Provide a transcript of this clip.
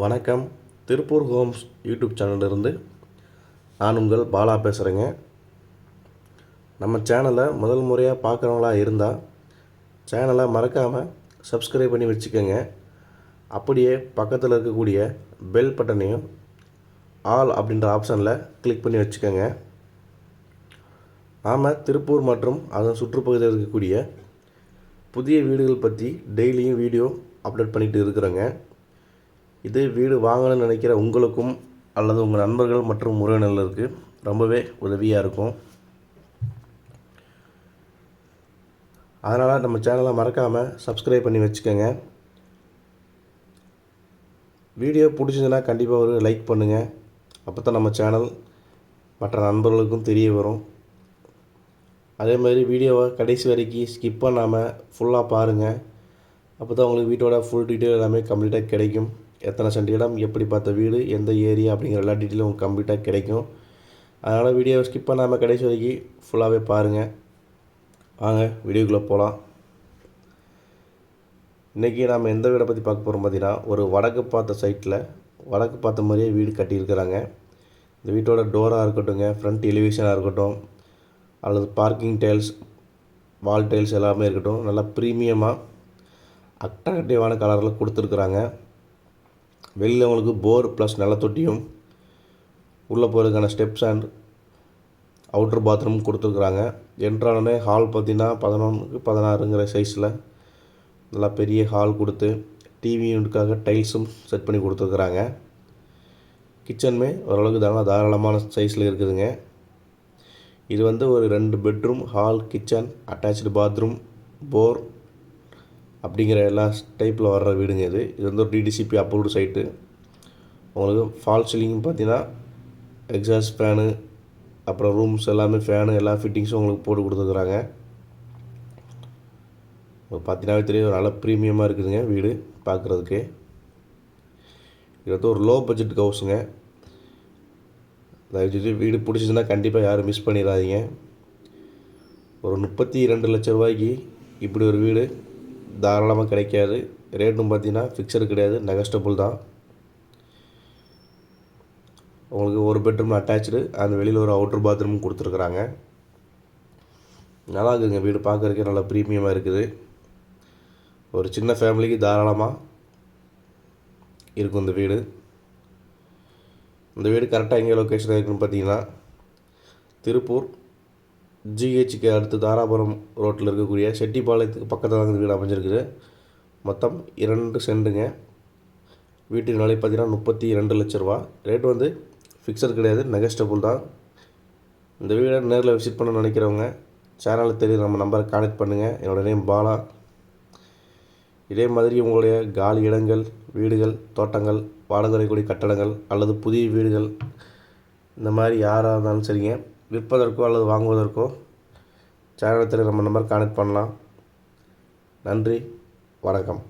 வணக்கம். Tiruppur Holmes YouTube சேனலிருந்து நான் உங்கள் பாலா பேசுகிறேங்க நம்ம சேனலை முதல் முறையாக பார்க்குறவங்களா இருந்தால் சேனலை மறக்காமல் சப்ஸ்கிரைப் பண்ணி வச்சுக்கோங்க. அப்படியே பக்கத்தில் இருக்கக்கூடிய பெல் பட்டனையும் ஆல் அப்படின்ற ஆப்ஷனில் கிளிக் பண்ணி வச்சுக்கோங்க. நாம் திருப்பூர் மற்றும் அதன் சுற்றுப்பகுதியில் இருக்கக்கூடிய புதிய வீடுகள் பற்றி டெய்லியும் வீடியோ அப்லோட் பண்ணிகிட்டு இருக்கிறோங்க. இது வீடு வாங்கணும்னு நினைக்கிற உங்களுக்கும் அல்லது உங்கள் நண்பர்கள் மற்றும் உறவினர்களுக்கு ரொம்பவே உதவியாக இருக்கும். அதனால் நம்ம சேனலை மறக்காமல் சப்ஸ்கிரைப் பண்ணி வச்சுக்கோங்க. வீடியோ பிடிச்சதுன்னா கண்டிப்பாக ஒரு லைக் பண்ணுங்கள் அப்போ தான் நம்ம சேனல் மற்ற நண்பர்களுக்கும் தெரிய வரும். அதே மாதிரி வீடியோவை கடைசி வரைக்கும் ஸ்கிப் பண்ணாமல் ஃபுல்லாக பாருங்கள் அப்போ தான் உங்களுக்கு வீட்டோட ஃபுல் டீட்டெயில் எல்லாமே கம்ப்ளீட்டாக கிடைக்கும். எத்தனை சென்ட் இடம் எப்படி பார்த்த வீடு எந்த ஏரியா அப்படிங்கிற எல்லா டீட்டெயிலும் உங்களுக்கு கம்ப்ளீட்டாக கிடைக்கும். அதனால் வீடியோவை ஸ்கிப் பண்ணாமல் கடைசி வரைக்கும் ஃபுல்லாகவே பாருங்கள் வாங்க வீடியோக்குள்ளே போகலாம் இன்றைக்கி நாம் எந்த வீடை பற்றி பார்க்க போகிறோம் பார்த்தீங்கன்னா ஒரு வடக்கு பார்த்த சைட்டில் வடக்கு பார்த்த மாதிரியே வீடு கட்டியிருக்கிறாங்க. இந்த வீட்டோட டோராக இருக்கட்டும்ங்க ஃப்ரண்ட் எலிவேஷனாக இருக்கட்டும் அல்லது பார்க்கிங் டைல்ஸ் வால் டைல்ஸ் எல்லாமே இருக்கட்டும் நல்லா ப்ரீமியமாக அட்ராக்டிவான கலரில் கொடுத்துருக்குறாங்க. வெளியில் உங்களுக்கு போர் ப்ளஸ் நிலத்தொட்டியும் உள்ளே போகிறதுக்கான ஸ்டெப்ஸ் அண்ட் அவுட்ரு பாத்ரூம் கொடுத்துருக்குறாங்க. என்ட்ரானே ஹால் பார்த்தீங்கன்னா பதினொன்றுக்கு பதினாறுங்கிற சைஸில் நல்லா பெரிய ஹால் கொடுத்து டிவி டைல்ஸும் செட் பண்ணி கொடுத்துருக்குறாங்க. கிச்சனுமே ஓரளவுக்கு தாராள தாராளமான சைஸில் இருக்குதுங்க. இது வந்து ஒரு ரெண்டு bedroom hall kitchen attach bathroom bore அப்படிங்கிற எல்லா டைப்பில் வர்ற வீடுங்க இது. இது வந்து ஒரு டிடிசிபி அப்ரூவ்டு சைட்டு உங்களுக்கு ஃபால் சீலிங் பார்த்தீங்கன்னா எக்ஸாஸ்ட் ஃபேனு அப்புறம் ரூம்ஸ் எல்லாமே ஃபேனு எல்லா ஃபிட்டிங்ஸும் உங்களுக்கு போட்டு கொடுத்துருக்குறாங்க. பார்த்தீங்கன்னாவே தெரியும் ஒரு நல்ல ப்ரீமியமாக இருக்குதுங்க வீடு பார்க்குறதுக்கு. இது வந்து ஒரு லோ பட்ஜெட் ஹவுஸுங்க தயவுசெய்து வீடு பிடிச்சிதுன்னா கண்டிப்பாக யாரும் மிஸ் பண்ணிடாதீங்க. ஒரு முப்பத்தி ரெண்டு லட்ச ரூபாய்க்கு இப்படி ஒரு வீடு தாராளமாக கிடைக்காது. ரேட்டும் பார்த்தீங்கன்னா ஃபிக்ஸடு கிடையாது. நெகஸ்டபுள் தான். உங்களுக்கு ஒரு பெட்ரூம் அட்டாச்சு அந்த வெளியில் ஒரு அவுட்ரு பாத்ரூமும் கொடுத்துருக்குறாங்க. நல்லா இருக்குதுங்க வீடு பார்க்குறதுக்கே நல்லா ப்ரீமியமாக இருக்குது. ஒரு சின்ன ஃபேமிலிக்கு தாராளமாக இருக்கும் இந்த வீடு. இந்த வீடு கரெக்டாக எங்கே லொக்கேஷன் இருக்குதுன்னு பார்த்தீங்கன்னா திருப்பூர் ஜிஹெச்சுக்கு அடுத்து தாராபுரம் ரோட்டில் இருக்கக்கூடிய செட்டிப்பாளையத்துக்கு பக்கத்தில் தான் இந்த வீடு அமைஞ்சிருக்குது. மொத்தம் இரண்டு சென்டுங்க. வீட்டின் விலை பார்த்தீங்கன்னா முப்பத்தி ரெண்டு லட்ச ரூபா. ரேட் வந்து ஃபிக்ஸட் கிடையாது நெகஸ்டபுள் தான். இந்த வீடை நேரில் விசிட் பண்ண நினைக்கிறவங்க சேனலில் தெரியும் நம்ம நம்பரை கான்டெக்ட் பண்ணுங்கள் என்னோடய நேம் பாலா. இதே மாதிரி உங்களுடைய காலி இடங்கள் வீடுகள் தோட்டங்கள் வாடகை கூடிய கட்டடங்கள் அல்லது புதிய வீடுகள் இந்த மாதிரி யாராக இருந்தாலும் சரிங்க. விற்பதற்கோ அல்லது வாங்குவதற்கோ சேனலத்தில் நம்ம நம்பர் கனெக்ட் பண்ணலாம். நன்றி. வணக்கம்.